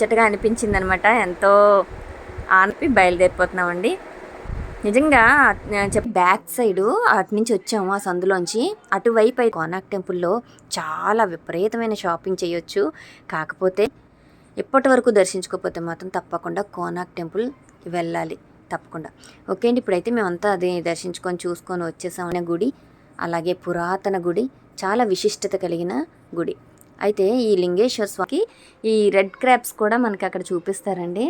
ముచ్చటగా అనిపించింది అనమాట ఎంతో ఆనపి బయలుదేరిపోతున్నామండి. నిజంగా బ్యాక్ సైడ్ అటు నుంచి వచ్చాము ఆ సందులోంచి. అటువైపు కోనాక్ టెంపుల్లో చాలా విపరీతమైన షాపింగ్ చేయొచ్చు. కాకపోతే ఇప్పటి వరకు దర్శించుకోకపోతే మాత్రం తప్పకుండా కోనాక్ టెంపుల్ వెళ్ళాలి. తప్పకుండా. ఓకే అండి ఇప్పుడైతే మేమంతా అది దర్శించుకొని చూసుకొని వచ్చేసామనే గుడి అలాగే పురాతన గుడి చాలా విశిష్టత కలిగిన గుడి. అయితే ఈ లింగేశ్వర స్వామికి ఈ రెడ్ క్రాప్స్ కూడా మనకి అక్కడ చూపిస్తారండి.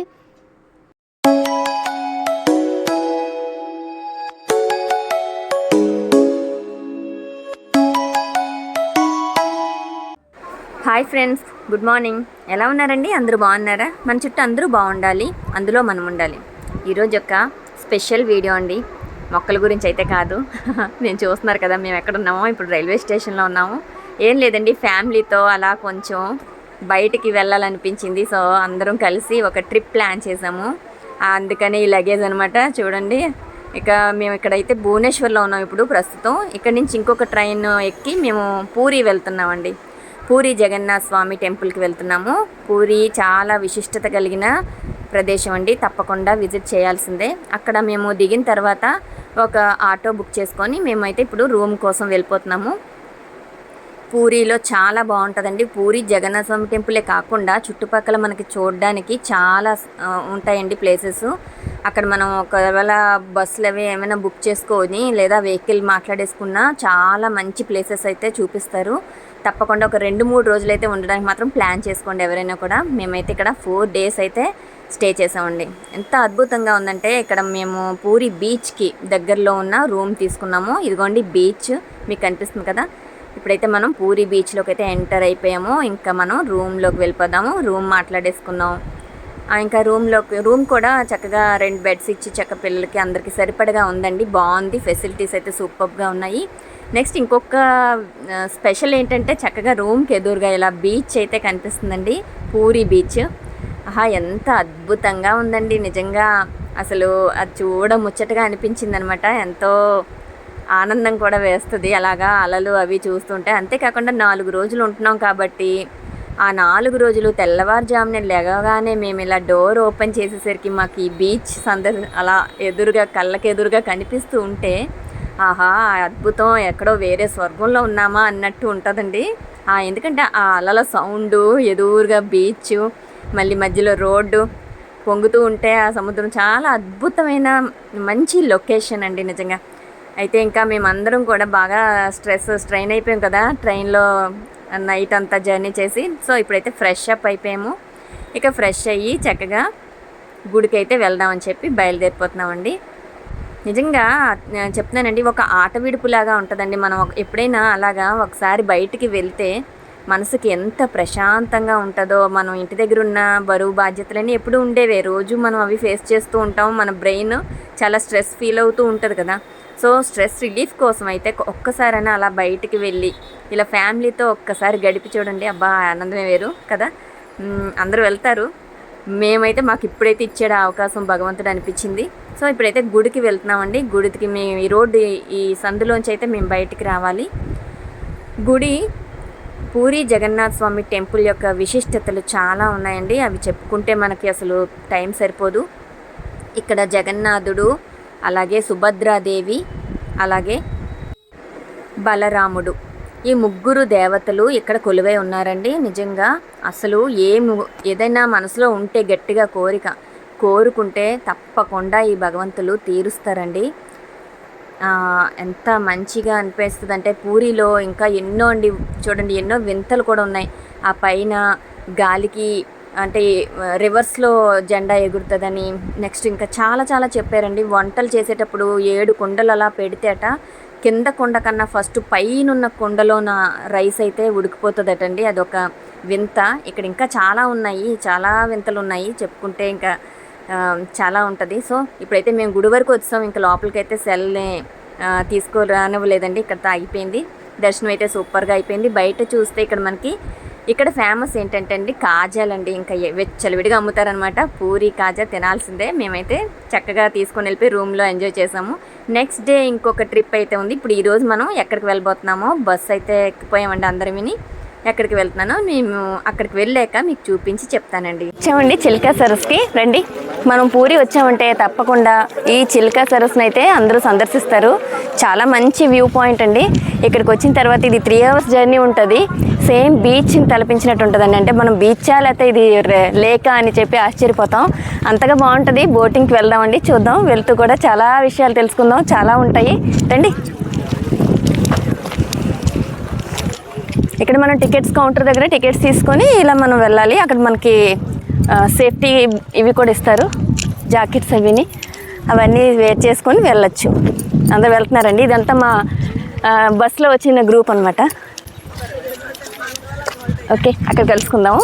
Hi friends good morning. ఎలా ఉన్నారండి? అందరూ బాగున్నారా? మన చుట్టూ అందరూ బాగుండాలి. అందులో మనం ఉండాలి. ఈరోజు యొక్క స్పెషల్ వీడియో అండి. మొక్కల గురించి అయితే కాదు. నేను చూస్తున్నారు కదా మేము ఎక్కడ ఉన్నామో ఇప్పుడు రైల్వే స్టేషన్లో ఉన్నాము. ఏం లేదండి ఫ్యామిలీతో అలా కొంచెం బయటికి వెళ్ళాలనిపించింది. సో అందరం కలిసి ఒక ట్రిప్ ప్లాన్ చేసాము. అందుకని ఈ లగేజ్ అనమాట చూడండి ఇక మేము ఇక్కడైతే భువనేశ్వర్లో ఉన్నాం ఇప్పుడు ప్రస్తుతం. ఇక్కడ నుంచి ఇంకొక ట్రైన్ ఎక్కి మేము పూరి వెళ్తున్నామండి. పూరి జగన్నాథ్ స్వామి టెంపుల్కి వెళ్తున్నాము. పూరి చాలా విశిష్టత కలిగిన ప్రదేశం అండి. తప్పకుండా విజిట్ చేయాల్సిందే. అక్కడ మేము దిగిన తర్వాత ఒక ఆటో బుక్ చేసుకొని మేమైతే ఇప్పుడు రూమ్ కోసం వెళ్ళిపోతున్నాము. పూరిలో చాలా బాగుంటుందండి. పూరి జగన్నాథ స్వామి టెంపులే కాకుండా చుట్టుపక్కల మనకి చూడడానికి చాలా ఉంటాయండి ప్లేసెస్. అక్కడ మనం ఒకవేళ బస్సులు అవి ఏమైనా బుక్ చేసుకొని లేదా వెహికల్ మాట్లాడేసుకున్నా చాలా మంచి ప్లేసెస్ అయితే చూపిస్తారు. తప్పకుండా ఒక రెండు మూడు రోజులు అయితే ఉండడానికి మాత్రం ప్లాన్ చేసుకోండి ఎవరైనా కూడా. మేమైతే ఇక్కడ ఫోర్ డేస్ అయితే స్టే చేసామండి. ఎంత అద్భుతంగా ఉందంటే ఇక్కడ మేము పూరి బీచ్కి దగ్గరలో ఉన్న రూమ్ తీసుకున్నాము. ఇదిగోండి బీచ్ మీకు కనిపిస్తుంది కదా. ఇప్పుడైతే మనం పూరి బీచ్లోకి అయితే ఎంటర్ అయిపోయాము. ఇంకా మనం రూమ్లోకి వెళ్ళిపోదాము. రూమ్ మాట్లాడేసుకున్నాం ఇంకా రూమ్లోకి రూమ్ కూడా చక్కగా రెండు బెడ్స్ ఇచ్చి చక్క పిల్లలకి అందరికీ సరిపడగా ఉందండి. బాగుంది. ఫెసిలిటీస్ అయితే సూపర్గా ఉన్నాయి. నెక్స్ట్ ఇంకొక స్పెషల్ ఏంటంటే చక్కగా రూమ్కి ఎదురుగా ఇలా బీచ్ అయితే కనిపిస్తుందండి. పూరి బీచ్. ఆహా ఎంత అద్భుతంగా ఉందండి. నిజంగా అసలు అది చూడ ముచ్చటగా అనిపించింది అనమాట ఎంతో ఆనందం కూడా వేస్తుంది. అలాగా అలలు అవి చూస్తుంటే అంతేకాకుండా నాలుగు రోజులు ఉంటున్నాం కాబట్టి ఆ నాలుగు రోజులు తెల్లవారుజామున లేవగానే మేము ఇలా డోర్ ఓపెన్ చేసేసరికి మాకు ఈ బీచ్ సందర్ అలా ఎదురుగా కళ్ళకి ఎదురుగా కనిపిస్తూ ఉంటే ఆహా ఆ అద్భుతం. ఎక్కడో వేరే స్వర్గంలో ఉన్నామా అన్నట్టు ఉంటుందండి. ఎందుకంటే ఆ అలల సౌండ్ ఎదురుగా బీచ్ మళ్ళీ మధ్యలో రోడ్డు పొంగుతూ ఉంటే ఆ సముద్రం చాలా అద్భుతమైన మంచి లొకేషన్ అండి నిజంగా. అయితే ఇంకా మేమందరం కూడా బాగా స్ట్రెస్ స్ట్రైన్ అయిపోయాం కదా. ట్రైన్లో నైట్ అంతా జర్నీ చేసి సో ఇప్పుడైతే ఫ్రెష్ అప్ అయిపోయాము. ఇక ఫ్రెష్ అయ్యి చక్కగా గుడికి అయితే వెళ్దామని చెప్పి బయలుదేరిపోతున్నామండి. నిజంగా చెప్తున్నానండి ఒక ఆట విడుపులాగా ఉంటుందండి. మనం ఎప్పుడైనా అలాగా ఒకసారి బయటికి వెళ్తే మనసుకి ఎంత ప్రశాంతంగా ఉంటుందో మనం ఇంటి దగ్గర ఉన్న బరువు బాధ్యతలన్నీ ఎప్పుడు ఉండేవే. రోజు మనం అవి ఫేస్ చేస్తూ ఉంటాం. మన బ్రెయిన్ చాలా స్ట్రెస్ ఫీల్ అవుతూ ఉంటుంది కదా. సో స్ట్రెస్ రిలీఫ్ కోసం అయితే ఒక్కసారైనా అలా బయటికి వెళ్ళి ఇలా ఫ్యామిలీతో ఒక్కసారి గడిపి చూడండి. అబ్బా ఆనందమే వేరు కదా? అందరూ వెళ్తారు. మేమైతే మాకు ఇప్పుడైతే ఇచ్చాడు అవకాశం భగవంతుడు అనిపించింది. సో ఇప్పుడైతే గుడికి వెళ్తున్నామండి. గుడికి మేము ఈ రోడ్డు ఈ సందులోంచి అయితే మేము బయటికి రావాలి. గుడి పూరి జగన్నాథ్ స్వామి టెంపుల్ యొక్క విశిష్టతలు చాలా ఉన్నాయండి. అవి చెప్పుకుంటే మనకి అసలు టైం సరిపోదు. ఇక్కడ జగన్నాథుడు అలాగే సుభద్రాదేవి అలాగే బలరాముడు. ఈ ముగ్గురు దేవతలు ఇక్కడ కొలువై ఉన్నారండి. నిజంగా అసలు ఏము ఏదైనా మనసులో ఉంటే గట్టిగా కోరిక కోరుకుంటే తప్పకుండా ఈ భగవంతులు తీరుస్తారండి. ఎంత మంచిగా అనిపిస్తుంది అంటే పూరిలో ఇంకా ఎన్నో అండి చూడండి ఎన్నో వింతలు కూడా ఉన్నాయి. ఆ పైన గాలికి అంటే రివర్స్లో జెండా ఎగురుతుందని నెక్స్ట్ ఇంకా చాలా చాలా చెప్పారండి. వంటలు చేసేటప్పుడు ఏడు కుండలు అలా పెడితేట కింద కుండ కన్నా ఫస్ట్ పైనున్న కుండలోన రైస్ అయితే ఉడికిపోతుందటండి. అదొక వింత. ఇక్కడ ఇంకా చాలా ఉన్నాయి చాలా వింతలు ఉన్నాయి. చెప్పుకుంటే ఇంకా చాలా ఉంటుంది. సో ఇప్పుడైతే మేము గుడి వరకు వచ్చాం. ఇంకా లోపలికి అయితే సెల్ని తీసుకురానివ్వలేదండి. ఇక్కడ అయిపోయింది. దర్శనం అయితే సూపర్గా అయిపోయింది. బయట చూస్తే ఇక్కడ మనకి ఇక్కడ ఫేమస్ ఏంటంటే అండి కాజాలండి. ఇంకా ఎ- వెచ్చలవిడిగా అమ్ముతారనమాట. పూరి కాజా తినాల్సిందే. మేమైతే చక్కగా తీసుకొని వెళ్ళిపోయి రూమ్లో ఎంజాయ్ చేసాము. నెక్స్ట్ డే ఇంకొక ట్రిప్ అయితే ఉంది. ఇప్పుడు ఈరోజు మనం ఎక్కడికి వెళ్ళబోతున్నామో బస్ అయితే ఎక్కిపోయామండి అందరం విని ఎక్కడికి వెళ్తున్నానో మేము అక్కడికి వెళ్ళాక మీకు చూపించి చెప్తానండి. వచ్చామండి చిల్కా సరస్కి రండి. మనం పూరి వచ్చామంటే తప్పకుండా ఈ చిల్కా సరస్ని అయితే అందరూ సందర్శిస్తారు. చాలా మంచి వ్యూ పాయింట్ అండి. ఇక్కడికి వచ్చిన తర్వాత ఇది త్రీ అవర్స్ జర్నీ ఉంటుంది. సేమ్ బీచ్ని తలపించినట్టు ఉంటుందండి. అంటే మనం బీచా లేకపోతే ఇది రే- లేకా అని చెప్పి ఆశ్చర్యపోతాం. అంతగా బాగుంటుంది. బోటింగ్కి వెళ్దామండి. చూద్దాం. వెళ్తూ కూడా చాలా విషయాలు తెలుసుకుందాం. చాలా ఉంటాయి. రండి. ఇక్కడ మనం టికెట్స్ కౌంటర్ దగ్గర టికెట్స్ తీసుకొని ఇలా మనం వెళ్ళాలి. అక్కడ మనకి సేఫ్టీ ఇవి కూడా ఇస్తారు. జాకెట్స్ అవిని. అవన్నీ వేట్ చేసుకొని వెళ్ళొచ్చు. అందరు వెళ్తున్నారండి. ఇదంతా మా బస్సులో వచ్చిన గ్రూప్ అనమాట ఓకే అక్కడ కలుసుకుందాము.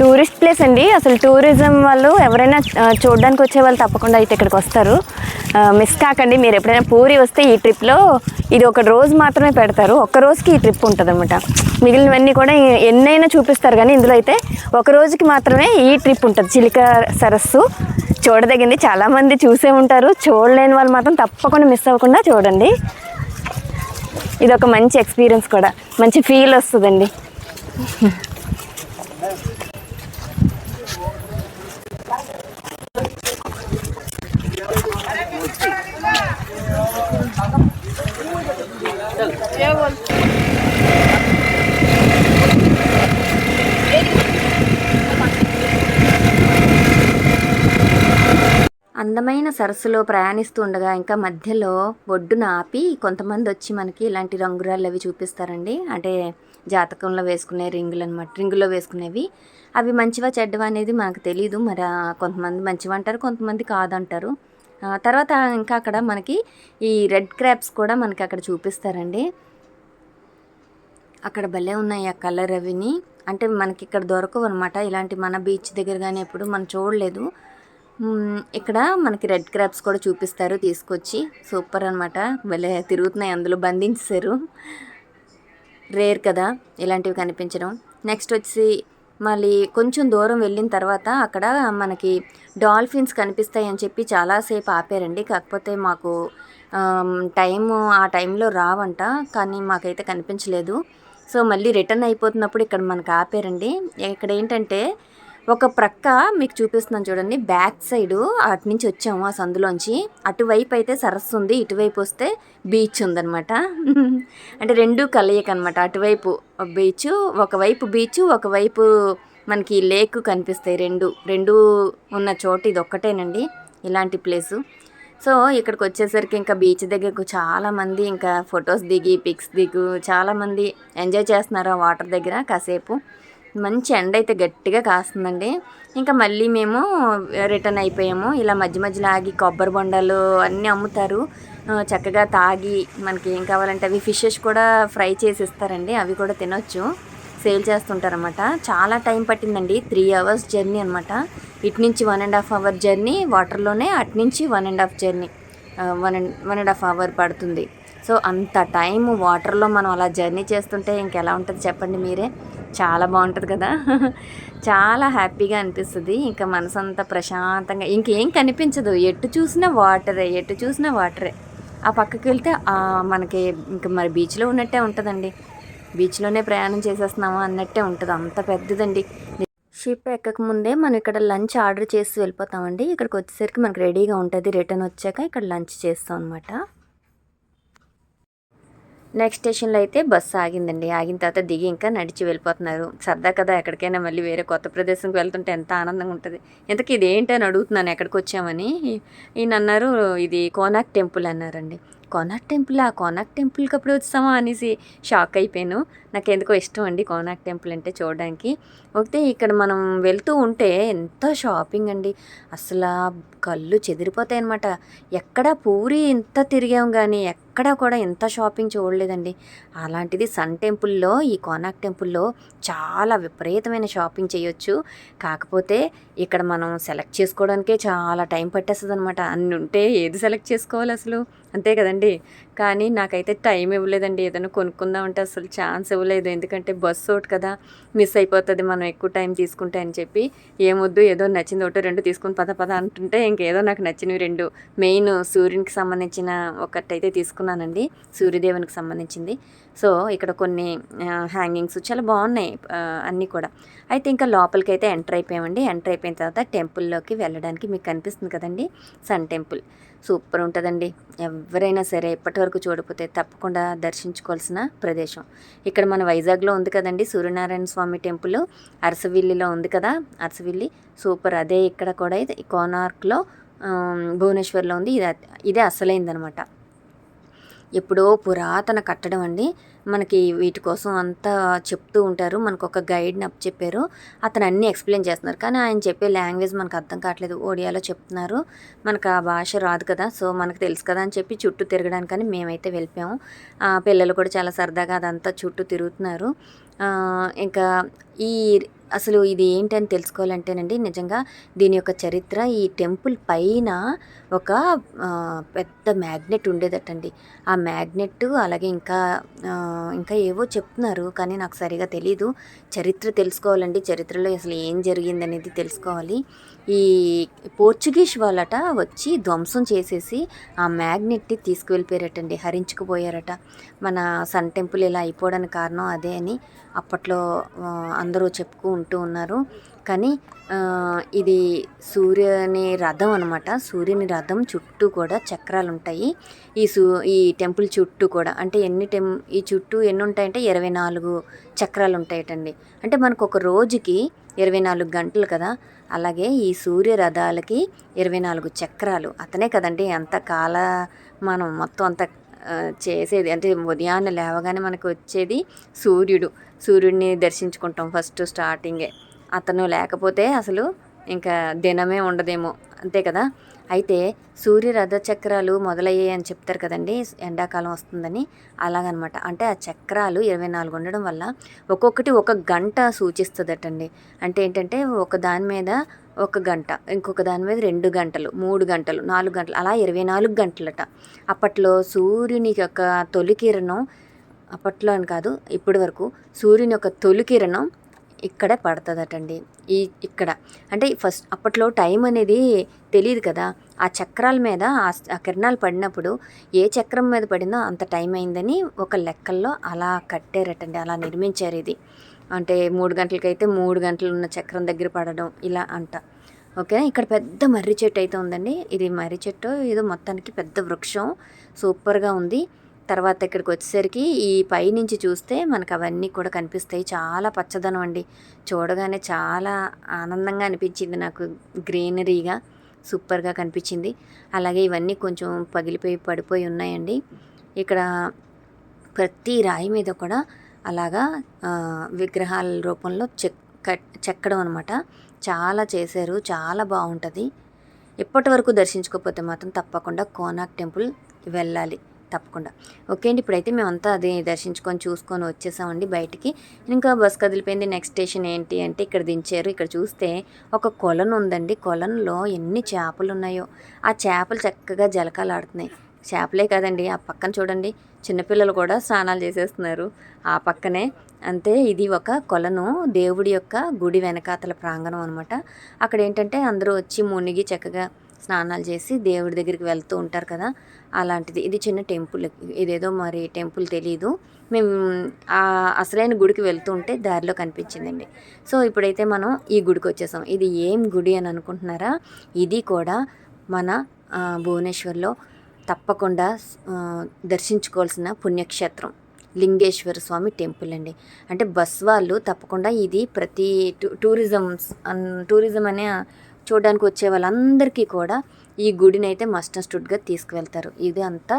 టూరిస్ట్ ప్లేస్ అండి. అసలు టూరిజం వాళ్ళు ఎవరైనా చూడడానికి వచ్చే వాళ్ళు తప్పకుండా అయితే ఇక్కడికి వస్తారు. మిస్ కాకండి మీరు ఎప్పుడైనా పూరి వస్తే ఈ ట్రిప్లో ఇది ఒక రోజు మాత్రమే పెడతారు. ఒక్క రోజుకి ఈ ట్రిప్ ఉంటుంది అనమాట మిగిలినవన్నీ కూడా ఎన్నైనా చూపిస్తారు కానీ ఇందులో అయితే ఒక రోజుకి మాత్రమే ఈ ట్రిప్ ఉంటుంది. చిలిక సరస్సు చూడదగింది. చాలామంది చూసే ఉంటారు. చూడలేని వాళ్ళు మాత్రం తప్పకుండా మిస్ అవ్వకుండా చూడండి. ఇది ఒక మంచి ఎక్స్పీరియన్స్ కూడా. మంచి ఫీల్ వస్తుందండి. అందమైన సరస్సులో ప్రయాణిస్తూ ఉండగా ఇంకా మధ్యలో ఒడ్డున ఆపి కొంతమంది వచ్చి మనకి ఇలాంటి రంగురాళ్ళు అవి చూపిస్తారండి. అంటే జాతకంలో వేసుకునే రింగులు అనమాట రింగులో వేసుకునేవి. అవి మంచివా చెడ్డవా అనేది మనకు తెలియదు మరి కొంతమంది మంచివి అంటారు కొంతమంది కాదంటారు. తర్వాత ఇంకా అక్కడ మనకి ఈ రెడ్ క్రాప్స్ కూడా మనకి అక్కడ చూపిస్తారండి. అక్కడ భలే ఉన్నాయి ఆ కలర్ అవిని. అంటే మనకి ఇక్కడ దొరకవు అనమాట ఇలాంటి మన బీచ్ దగ్గర కానీ ఎప్పుడు మనం చూడలేదు. ఇక్కడ మనకి రెడ్ క్రాప్స్ కూడా చూపిస్తారు తీసుకొచ్చి. సూపర్ అనమాట భలే తిరుగుతున్నాయి అందులో బంధించారు రేర్ కదా ఇలాంటివి కనిపించడం. నెక్స్ట్ వచ్చి మళ్ళీ కొంచెం దూరం వెళ్ళిన తర్వాత అక్కడ మనకి డాల్ఫిన్స్ కనిపిస్తాయి అని చెప్పి చాలాసేపు ఆపారండి. కాకపోతే మాకు టైము ఆ టైంలో రావంట కానీ మాకైతే కనిపించలేదు. సో మళ్ళీ రిటర్న్ అయిపోతున్నప్పుడు ఇక్కడ మనకు ఆపారండి. ఇక్కడ ఏంటంటే ఒక ప్రక్క మీకు చూపిస్తున్నాను చూడండి. బ్యాక్ సైడ్ అటు నుంచి వచ్చాము ఆ సందులోంచి. అటువైపు అయితే సరస్సు ఉంది. ఇటువైపు వస్తే బీచ్ ఉందన్నమాట. అంటే రెండు కలయిక అనమాట అటువైపు బీచ్ ఒకవైపు బీచ్ ఒకవైపు మనకి లేక్ కనిపిస్తాయి రెండు. రెండు ఉన్న చోటు ఇది ఒక్కటేనండి. ఇలాంటి ప్లేసు. సో ఇక్కడికి వచ్చేసరికి ఇంకా బీచ్ దగ్గరకు చాలామంది ఇంకా ఫొటోస్ దిగి పిక్స్ దిగు చాలామంది ఎంజాయ్ చేస్తున్నారు ఆ వాటర్ దగ్గర కాసేపు. మంచి ఎండ అయితే గట్టిగా కాస్తుందండి. ఇంకా మళ్ళీ మేము రిటర్న్ అయిపోయాము. ఇలా మధ్య మధ్యలో ఆగి కొబ్బరి బొండాలు అన్నీ అమ్ముతారు. చక్కగా తాగి మనకి ఏం కావాలంటే అవి ఫిషెస్ కూడా ఫ్రై చేసి ఇస్తారండి అవి కూడా తినొచ్చు. సేల్ చేస్తుంటారనమాట చాలా టైం పట్టిందండి. త్రీ అవర్స్ జర్నీ అనమాట ఇటు నుంచి one and half hour journey వాటర్లోనే అటు నుంచి one and half journey. One and one and half hour పడుతుంది. సో అంత టైం వాటర్లో మనం అలా జర్నీ చేస్తుంటే ఇంకెలా ఉంటుంది చెప్పండి మీరే? చాలా బాగుంటుంది కదా? చాలా హ్యాపీగా అనిపిస్తుంది. ఇంకా మనసు అంతా ప్రశాంతంగా ఇంకేం కనిపించదు. ఎటు చూసినా వాటరే ఎటు చూసినా వాటరే. ఆ పక్కకి వెళ్తే మనకి ఇంకా మరి బీచ్లో ఉన్నట్టే ఉంటుందండి. బీచ్లోనే ప్రయాణం చేసేస్తున్నామా అన్నట్టే ఉంటుంది. అంత పెద్దదండి. షిప్ ఎక్కక ముందే మనం ఇక్కడ లంచ్ ఆర్డర్ చేసి వెళ్ళిపోతామండి. ఇక్కడికి వచ్చేసరికి మనకి రెడీగా ఉంటుంది. రిటర్న్ వచ్చాక ఇక్కడ లంచ్ చేస్తాం అనమాట నెక్స్ట్ స్టేషన్లో అయితే బస్సు ఆగిందండి. ఆగిన తర్వాత దిగి ఇంకా నడిచి వెళ్ళిపోతున్నారు. సరదా కదా ఎక్కడికైనా మళ్ళీ వేరే కొత్త ప్రదేశంకి వెళ్తుంటే ఎంత ఆనందంగా ఉంటుంది. ఇంతకీ ఇదేంటి అని అడుగుతున్నాను ఎక్కడికి వచ్చామని. ఈయన అన్నారు ఇది కోనాక్ టెంపుల్ అన్నారండి. కోనాక్ టెంపుల్? ఆ కోనాక్ టెంపుల్కి అప్పుడు వచ్చామా అనేసి షాక్ అయిపోయాను. నాకు ఎందుకో ఇష్టం అండి కోనాక్ టెంపుల్ అంటే చూడడానికి. ఒకటి ఇక్కడ మనం వెళ్తూ ఉంటే ఎంతో షాపింగ్ అండి. అసలు కళ్ళు చెదిరిపోతాయి అనమాట ఎక్కడ పూరి ఇంత తిరిగాం కానీ ఎక్కడా కూడా ఇంత షాపింగ్ చూడలేదండి. అలాంటిది సన్ టెంపుల్లో ఈ కోనాక్ టెంపుల్లో చాలా విపరీతమైన షాపింగ్ చేయొచ్చు. కాకపోతే ఇక్కడ మనం సెలెక్ట్ చేసుకోవడానికే చాలా టైం పట్టేస్తుంది అనమాట అన్ని ఉంటే ఏది సెలెక్ట్ చేసుకోవాలి అసలు అంతే కదండి. కానీ నాకైతే టైం ఇవ్వలేదండి. ఏదైనా కొనుక్కుందామంటే అసలు ఛాన్స్ ఇవ్వలేదు. ఎందుకంటే బస్సు ఒకటి కదా మిస్ అయిపోతుంది. మనం ఎక్కువ టైం తీసుకుంటే అని చెప్పి ఏమొద్దు ఏదో నచ్చింది ఒకటి రెండు తీసుకుని పద పద అంటుంటే ఇంకేదో నాకు నచ్చినవి రెండు. మెయిన్ సూర్యునికి సంబంధించిన ఒకటైతే తీసుకున్నానండి. సూర్యదేవునికి సంబంధించింది. సో ఇక్కడ కొన్ని హ్యాంగింగ్స్ చాలా బాగున్నాయి అన్నీ కూడా. అయితే ఇంకా లోపలికి అయితే ఎంటర్ అయిపోయామండి. ఎంటర్ అయిపోయిన తర్వాత టెంపుల్లోకి వెళ్ళడానికి మీకు కనిపిస్తుంది కదండి. Sun temple. సూపర్ ఉంటుందండి. ఎవరైనా సరే ఇప్పటివరకు చూడకపోతే తప్పకుండా దర్శించుకోవాల్సిన ప్రదేశం. ఇక్కడ మన వైజాగ్లో ఉంది కదండి సూర్యనారాయణ స్వామి టెంపుల్. అరసవిల్లిలో ఉంది కదా అరసవిల్లి. సూపర్. అదే ఇక్కడ కూడా ఇది కోనార్క్లో భువనేశ్వర్లో ఉంది. ఇది ఇదే అసలైందనమాట. ఎప్పుడో పురాతన కట్టడం అండి. మనకి వీటి కోసం అంతా చెప్తూ ఉంటారు. మనకు ఒక గైడ్ని అప్ చెప్పారు. అతను అన్నీ ఎక్స్ప్లెయిన్ చేస్తున్నారు. కానీ ఆయన చెప్పే లాంగ్వేజ్ మనకు అర్థం కావట్లేదు. ఒడియాలో చెప్తున్నారు. మనకు ఆ భాష రాదు కదా. సో మనకు తెలుసు కదా అని చెప్పి చుట్టూ తిరగడానికని మేమైతే వెళ్ళిపోయాము. ఆ, పిల్లలు కూడా చాలా సరదాగా అదంతా చుట్టూ తిరుగుతున్నారు. ఇంకా ఈ అసలు ఇది ఏంటని తెలుసుకోవాలంటేనండి నిజంగా దీని యొక్క చరిత్ర ఈ టెంపుల్ పైన ఒక పెద్ద మ్యాగ్నెట్ ఉండేదటండి. ఆ మ్యాగ్నెట్ అలాగే ఇంకా ఇంకా ఏవో చెప్తున్నారు కానీ నాకు సరిగా తెలీదు. చరిత్ర తెలుసుకోవాలండి. చరిత్రలో అసలు ఏం జరిగిందనేది తెలుసుకోవాలి. ఈ పోర్చుగీస్ వాళ్ళట వచ్చి ధ్వంసం చేసేసి ఆ మ్యాగ్నెట్ని తీసుకువెళ్ళిపోయారటండి. హరించుకుపోయారట. మన సన్ టెంపుల్ ఇలా అయిపోవడానికి కారణం అదే అని అప్పట్లో అందరూ చెప్పుకు ఉంటూ ఉన్నారు. కానీ ఇది సూర్యుని రథం అనమాట సూర్యుని రథం చుట్టూ కూడా చక్రాలు ఉంటాయి. ఈ సూ ఈ టెంపుల్ చుట్టూ కూడా అంటే ఎన్ని టెం ఈ చుట్టూ ఎన్ని ఉంటాయంటే ఇరవై నాలుగు చక్రాలు ఉంటాయటండి. అంటే మనకు ఒక రోజుకి ఇరవై నాలుగు గంటలు కదా. అలాగే ఈ సూర్య రథాలకి ఇరవై నాలుగు చక్రాలు. అతనే కదండి అంత కాల మనం మొత్తం అంత చేసేది. అంటే ఉదయాన్నే లేవగానే మనకు వచ్చేది సూర్యుడు. సూర్యుడిని దర్శించుకుంటాం ఫస్ట్ స్టార్టింగే. అతను లేకపోతే అసలు ఇంకా దినమే ఉండదేమో. అంతే కదా? అయితే సూర్య రథ చక్రాలు మొదలయ్యాయి అని చెప్తారు కదండి ఎండాకాలం వస్తుందని. అలాగనమాట. అంటే ఆ చక్రాలు ఇరవై నాలుగు ఉండడం వల్ల ఒక్కొక్కటి ఒక గంట సూచిస్తుందటండి. అంటే ఏంటంటే ఒక దాని మీద ఒక గంట ఇంకొక దాని మీద రెండు గంటలు మూడు గంటలు నాలుగు గంటలు అలా ఇరవై నాలుగు గంటలట. అప్పట్లో సూర్యుని యొక్క తొలి కిరణం అప్పట్లో అని కాదు ఇప్పటి వరకు సూర్యుని యొక్క తొలి కిరణం ఇక్కడే పడుతుందటండి. ఈ ఇక్కడ. అంటే ఫస్ట్ అప్పట్లో టైం అనేది తెలియదు కదా. ఆ చక్రాల మీద ఆ ఆ కిరణాలు పడినప్పుడు ఏ చక్రం మీద పడిందో అంత టైం అయిందని ఒక లెక్కల్లో అలా కట్టారటండి. అలా నిర్మించారు ఇది. అంటే మూడు గంటలకైతే మూడు గంటలు ఉన్న చక్రం దగ్గర పడడం ఇలా అంట. ఓకే ఇక్కడ పెద్ద మర్రి చెట్టు అయితే ఉందండి. ఇది మర్రి చెట్టు. ఏదో మొత్తానికి పెద్ద వృక్షం. సూపర్గా ఉంది. తర్వాత ఇక్కడికి వచ్చేసరికి ఈ పైనుంచి చూస్తే మనకు అవన్నీ కూడా కనిపిస్తాయి. చాలా పచ్చదనం అండి. చూడగానే చాలా ఆనందంగా అనిపించింది నాకు. గ్రీనరీగా సూపర్గా కనిపించింది. అలాగే ఇవన్నీ కొంచెం పగిలిపోయి పడిపోయి ఉన్నాయండి. ఇక్కడ ప్రతి రాయి మీద కూడా అలాగా విగ్రహాల రూపంలో చెక్ కట్- చెక్కడం అనమాట చాలా చేశారు. చాలా బాగుంటుంది. ఇప్పటి వరకు దర్శించుకోకపోతే మాత్రం తప్పకుండా కోనాక్ టెంపుల్ వెళ్ళాలి. తప్పకుండా. ఓకే అండి ఇప్పుడైతే మేమంతా అది దర్శించుకొని చూసుకొని వచ్చేసామండి బయటికి. ఇంకా బస్ కదిలిపోయింది. నెక్స్ట్ స్టేషన్ ఏంటి అంటే ఇక్కడ దించారు. ఇక్కడ చూస్తే ఒక కొలను ఉందండి. కొలనులో ఎన్ని చేపలు ఉన్నాయో. ఆ చేపలు చక్కగా జలకాలాడుతున్నాయి చేపలే కాదండి ఆ పక్కన చూడండి. చిన్నపిల్లలు కూడా స్నానాలు చేసేస్తున్నారు. ఆ పక్కనే అంతే ఇది ఒక కొలను దేవుడి యొక్క గుడి వెనకాతల ప్రాంగణం అనమాట అక్కడ ఏంటంటే అందరూ వచ్చి మునిగి చక్కగా స్నానాలు చేసి దేవుడి దగ్గరికి వెళ్తూ ఉంటారు కదా అలాంటిది. ఇది చిన్న టెంపుల్. ఇదేదో మరి టెంపుల్ తెలీదు. మేము ఆ అసలైన గుడికి వెళ్తూ ఉంటే దారిలో కనిపించిందండి. సో ఇప్పుడైతే మనం ఈ గుడికి వచ్చేసాం. ఇది ఏం గుడి అని అనుకుంటున్నారా? ఇది కూడా మన భువనేశ్వర్లో తప్పకుండా దర్శించుకోవాల్సిన పుణ్యక్షేత్రం. లింగేశ్వర స్వామి టెంపుల్ అండి. అంటే బస్ వాళ్ళు తప్పకుండా ఇది ప్రతి టూ టూరిజం టూరిజం అనే చూడడానికి వచ్చే వాళ్ళందరికీ కూడా ఈ గుడిని అయితే మస్ట్ స్టుడ్గా తీసుకువెళ్తారు. ఇది అంతా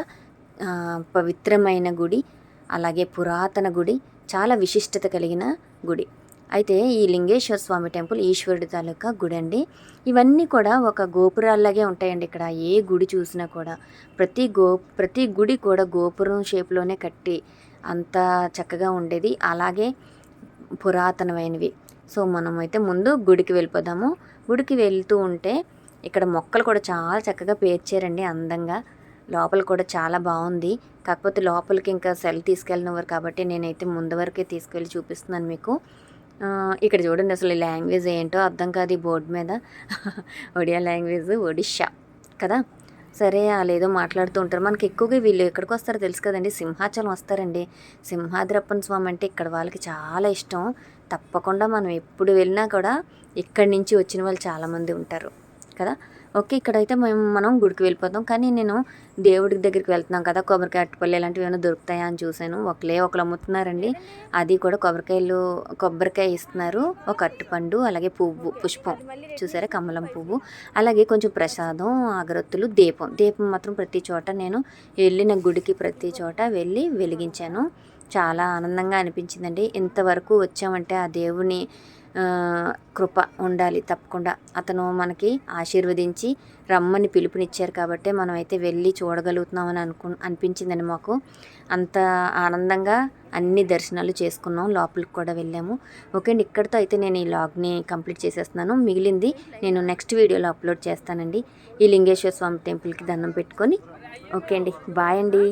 పవిత్రమైన గుడి అలాగే పురాతన గుడి చాలా విశిష్టత కలిగిన గుడి. అయితే ఈ లింగేశ్వర స్వామి టెంపుల్ ఈశ్వరుడి తాలూకా గుడి అండి ఇవన్నీ కూడా ఒక గోపురాల్లాగే ఉంటాయండి ఇక్కడ. ఏ గుడి చూసినా కూడా ప్రతి గో ప్రతి గుడి కూడా గోపురం షేప్లోనే కట్టి అంత చక్కగా ఉండేది. అలాగే పురాతనమైనవి. సో మనమైతే ముందు గుడికి వెళ్ళిపోదాము. గుడికి వెళ్తూ ఉంటే ఇక్కడ మొక్కలు కూడా చాలా చక్కగా పేర్చారండి అందంగా. లోపల కూడా చాలా బాగుంది. కాకపోతే లోపలికి ఇంకా సెల్ తీసుకెళ్ళినవారు కాబట్టి నేనైతే ముందు వరకే తీసుకెళ్ళి చూపిస్తున్నాను మీకు. ఇక్కడ చూడండి అసలు ఈ లాంగ్వేజ్ ఏంటో అర్థం కాదు ఈ బోర్డు మీద. ఒడియా లాంగ్వేజ్ ఒడిషా కదా? సరే వాళ్ళేదో మాట్లాడుతూ ఉంటారు. మనకి ఎక్కువగా వీళ్ళు ఎక్కడికి వస్తారో తెలుసు కదండి. సింహాచలం వస్తారండి. సింహాద్రప్పన్ స్వామి అంటే ఇక్కడ వాళ్ళకి చాలా ఇష్టం. తప్పకుండా మనం ఎప్పుడు వెళ్ళినా కూడా ఇక్కడి నుంచి వచ్చిన వాళ్ళు చాలామంది ఉంటారు కదా? ఓకే ఇక్కడైతే మేము మనం గుడికి వెళ్ళిపోతాం. కానీ నేను దేవుడి దగ్గరికి వెళ్తున్నాం కదా కొబ్బరికాయ అట్టుపల్లి ఇలాంటివి ఏమైనా దొరుకుతాయా అని చూశాను. ఒకలే ఒకరు అమ్ముతున్నారండి. అది కూడా కొబ్బరికాయలు కొబ్బరికాయ ఇస్తున్నారు. ఒక అట్టుపండు అలాగే పువ్వు పుష్పం. చూసారా? కమలం పువ్వు. అలాగే కొంచెం ప్రసాదం అగరొత్తులు దీపం. దీపం మాత్రం ప్రతి చోట నేను వెళ్ళిన గుడికి ప్రతి చోట వెళ్ళి వెలిగించాను. చాలా ఆనందంగా అనిపించిందండి. ఇంతవరకు వచ్చామంటే ఆ దేవుని కృప ఉండాలి తప్పకుండా. అతను మనకి ఆశీర్వదించి రమ్మని పిలుపునిచ్చారు కాబట్టి మనం అయితే వెళ్ళి చూడగలుగుతున్నామని అనుకు అనిపించిందండి మాకు. అంత ఆనందంగా అన్ని దర్శనాలు చేసుకున్నాం. లోపలికి కూడా వెళ్ళాము. ఓకే అండి ఇక్కడితో అయితే నేను ఈ లాగ్ని కంప్లీట్ చేసేస్తున్నాను. మిగిలింది నేను నెక్స్ట్ వీడియోలో అప్లోడ్ చేస్తానండి. ఈ లింగేశ్వర స్వామి టెంపుల్కి దండం పెట్టుకొని. ఓకే అండి బాయ్ అండి.